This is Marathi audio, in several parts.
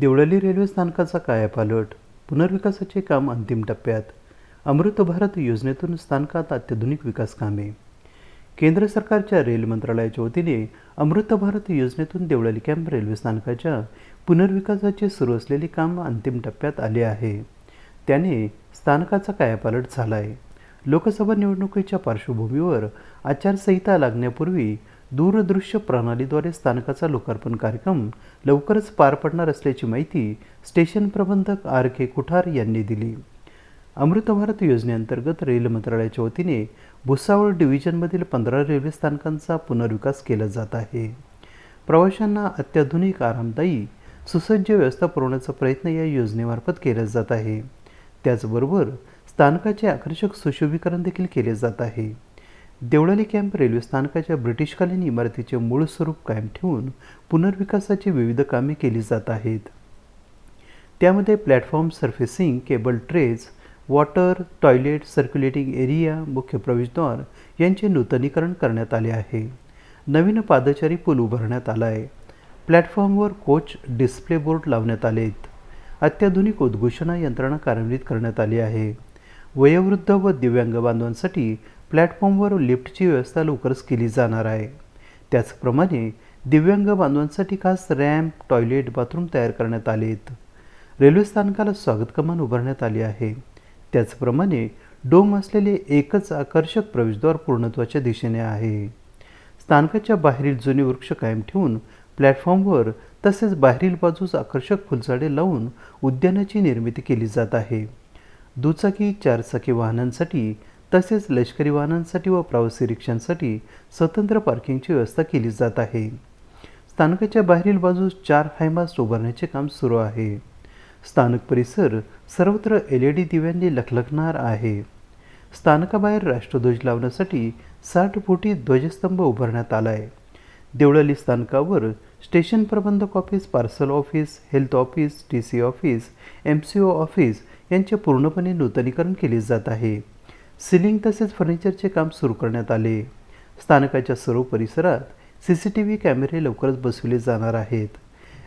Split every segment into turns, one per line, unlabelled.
देवळली रेल्वे स्थानकाचा कायापालट पुनर्विकासाचे काम अंतिम टप्प्यात. अमृत भारत योजनेतून स्थानकात अत्याधुनिक विकास कामे. केंद्र सरकारच्या रेल मंत्रालयाच्या वतीने अमृत भारत योजनेतून देवळाली कॅम्प रेल्वे स्थानकाच्या पुनर्विकासाचे सुरू असलेले काम अंतिम टप्प्यात आले आहे. त्याने स्थानकाचा कायापालट झाला आहे लोकसभा निवडणुकीच्या पार्श्वभूमीवर आचारसंहिता लागण्यापूर्वी दूरदृश्य प्रणालीद्वारे स्थानकाचा लोकार्पण कार्यक्रम लवकरच पार पडणार असल्याची माहिती स्टेशन प्रबंधक आर के कुठार यांनी दिली. अमृत भारत योजनेअंतर्गत रेल मंत्रालयाच्या वतीने भुसावळ डिव्हिजनमधील पंधरा रेल्वे स्थानकांचा पुनर्विकास केला जात आहे. प्रवाशांना अत्याधुनिक आरामदायी सुसज्ज व्यवस्था पुरवण्याचा प्रयत्न या योजनेमार्फत केला जात आहे. त्याचबरोबर स्थानकाचे आकर्षक सुशोभीकरण देखील केले जात आहे. देवळाली कॅम्प रेल्वे स्थानकाच्या ब्रिटिशकालीन इमारतीचे मूळ स्वरूप कायम ठेवून पुनर्विकासाची विविध कामे केली जात आहेत. त्यामध्ये platform surfacing cable trays water toilet circulating area मुख्य प्रवेशद्वार यांचे नूतनीकरण करण्यात आले आहे. नवीन पादचारी पूल उभारण्यात आला आहे प्लॅटफॉर्मवर कोच डिस्प्ले बोर्ड लावण्यात आलेत. अत्याधुनिक उद्घोषणा यंत्रणा कार्यान्वित करण्यात आली आहे. वयोवृद्ध व दिव्यांग बांधवांसाठी प्लॅटफॉर्मवर लिफ्टची व्यवस्था लवकरच केली जाणार आहे. त्याचप्रमाणे दिव्यांग बांधवांसाठी खास रॅम्प टॉयलेट बाथरूम तयार करण्यात आले आहेत रेल्वे स्थानकाला स्वागत कमान उभारण्यात आली आहे. त्याचप्रमाणे डोम असलेले एकच आकर्षक प्रवेशद्वार पूर्णत्वाच्या दिशेने आहे. स्थानकाच्या बाहेरील जुने वृक्ष कायम ठेवून प्लॅटफॉर्मवर तसेच बाहेरील बाजूस आकर्षक फुलझाडे लावून उद्यानाची निर्मिती केली जात आहे. दुचाकी चारचाकी वाहनांसाठी तसेच लष्करी वाहनांसाठी व प्रवासी रिक्षांसाठी स्वतंत्र पार्किंगची व्यवस्था केली जात आहे. स्थानकाच्या बाहेरील बाजूस चार हायमास्ट उभारण्याचे काम सुरू आहे. स्थानक परिसर सर्वत्र एल ई डी दिव्यांनी लखलखणार आहे. स्थानकाबाहेर राष्ट्रध्वज लावण्यासाठी साठ फुटी ध्वजस्तंभ उभारण्यात आला आहे देवळाली स्थानकावर स्टेशन प्रबंधक office parcel office health office T C office M C O office यांचे पूर्णपणे नूतनीकरण केले जात आहे. सिलिंग तसेच फर्निचरचे काम सुरू करण्यात आले. स्थानकाच्या सर्व परिसरात सी सी टी व्ही कॅमेरे लवकरच बसविले जाणार आहेत.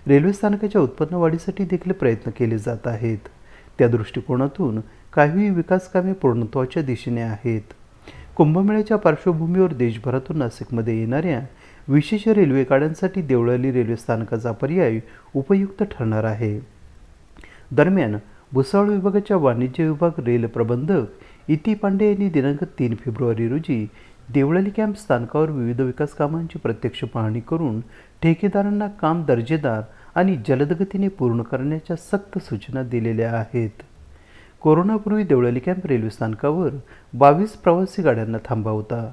रेल्वे स्थानकाच्या उत्पन्न वाढीसाठी देखील प्रयत्न केले जात आहेत. त्या दृष्टिकोनातून काही विकास कामे पूर्णत्वाच्या दिशेने आहेत. कुंभमेळ्याच्या पार्श्वभूमीवर देशभरातून नाशिकमध्ये येणाऱ्या विशेष रेल्वे गाड्यांसाठी देवळाली रेल्वे स्थानकाचा पर्याय उपयुक्त ठरणार आहे. दरम्यान भुसावळ विभागाच्या वाणिज्य विभाग रेल प्रबंधक इती पांडे यांनी दिनांक तीन फेब्रुवारी रोजी देवळाली कॅम्प स्थानकावर विविध विकास कामांची प्रत्यक्ष पाहणी करून ठेकेदारांना काम दर्जेदार आणि जलदगतीने पूर्ण करण्याच्या सक्त सूचना दिलेल्या आहेत. कोरोनापूर्वी देवळाली कॅम्प रेल्वे स्थानकावर बावीस प्रवासी गाड्यांना थांबा होता.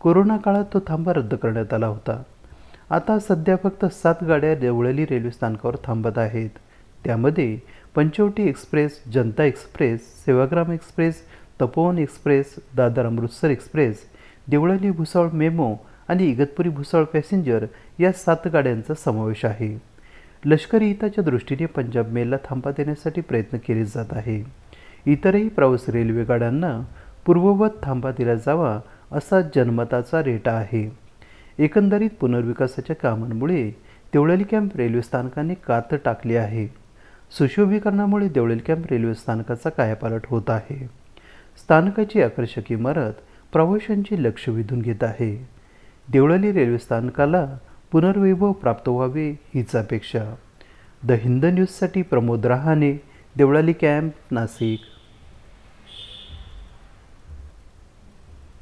कोरोना काळात तो थांबा रद्द करण्यात आला होता. आता सध्या फक्त सात गाड्या देवळाली रेल्वे स्थानकावर थांबत आहेत. त्यामध्ये Panchavati express Janata express Sevagram express Tapovan express Dadar Amritsar express Deolali Bhusawal MEMU आणि इगतपुरी भुसावळ पॅसेंजर या सात गाड्यांचा समावेश आहे. लष्करी हिताच्या दृष्टीने पंजाब मेलला थांबा देण्यासाठी प्रयत्न केले जात आहे. इतरही प्रवासी रेल्वे गाड्यांना पूर्ववत थांबा दिला जावा असा जनमताचा रेटा आहे. एकंदरीत पुनर्विकासाच्या कामांमुळे देवळाली कॅम्प रेल्वे स्थानकाने कात टाकली आहे. सुशोभीकरणामुळे देवळाली कॅम्प रेल्वे स्थानकाचा कायापालट होत आहे. स्थानकाची आकर्षक इमारत प्रवाशांचे लक्ष वेधून घेत आहे. देवळाली रेल्वे स्थानकाला पुनर्वैभव प्राप्त व्हावे हीच अपेक्षा. द हिंद न्यूजसाठी प्रमोद रहाणे देवळाली कॅम्प नाशिक.